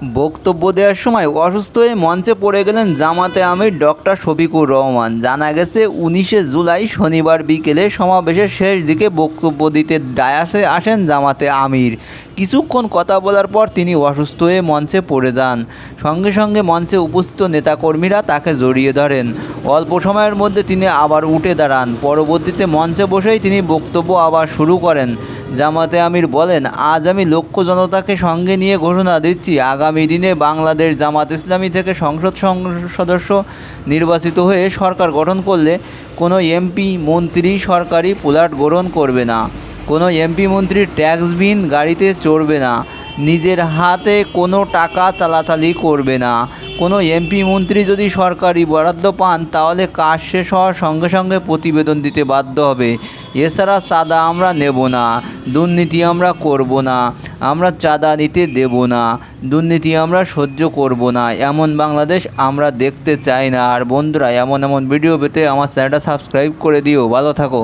বক্তব্য দেওয়ার সময় অসুস্থ হয়ে মঞ্চে পড়ে গেলেন জামাতে আমির ডক্টর শফিকুর রহমান। জানা গেছে, উনিশে জুলাই শনিবার বিকেলে সমাবেশের শেষ দিকে বক্তব্য দিতে ডায়াসে আসেন জামাতে আমির। কিছুক্ষণ কথা বলার পর তিনি অসুস্থ হয়ে মঞ্চে পড়ে যান। সঙ্গে সঙ্গে মঞ্চে উপস্থিত নেতাকর্মীরা তাকে জড়িয়ে ধরেন। অল্প সময়ের মধ্যে তিনি আবার উঠে দাঁড়ান। পরবর্তীতে মঞ্চে বসেই তিনি বক্তব্য আবার শুরু করেন। জামাতে আমির বলেন, আজ আমি লক্ষ জনতাকে সঙ্গে নিয়ে ঘোষণা দিচ্ছি। আগামী দিনে বাংলাদেশ জামাত ইসলামী থেকে সংসদ সদস্য নির্বাচিত হয়ে সরকার গঠন করলে কোনো এমপি, মন্ত্রী সরকারি প্লট গ্রহণ করবে না। কোনো এমপি মন্ত্রী ট্যাক্স বিন গাড়িতে চড়বে না। নিজের হাতে কোনো টাকা চালাচালি করবে না। কোনো এমপি মন্ত্রী যদি সরকারি বরাদ্দ পান, তাহলে কাজ শেষ হওয়ার সঙ্গে সঙ্গে প্রতিবেদন দিতে বাধ্য হবে। এছাড়া চাঁদা আমরা নেব না, দুর্নীতি আমরা করব না, আমরা চাঁদা নিতে দেব না, দুর্নীতি আমরা সহ্য করব না, এমন বাংলাদেশ আমরা দেখতে চাই না। আর বন্ধুরা, এমন এমন ভিডিও পেতে আমার চ্যানেলটা সাবস্ক্রাইব করে দিও। ভালো থাকো।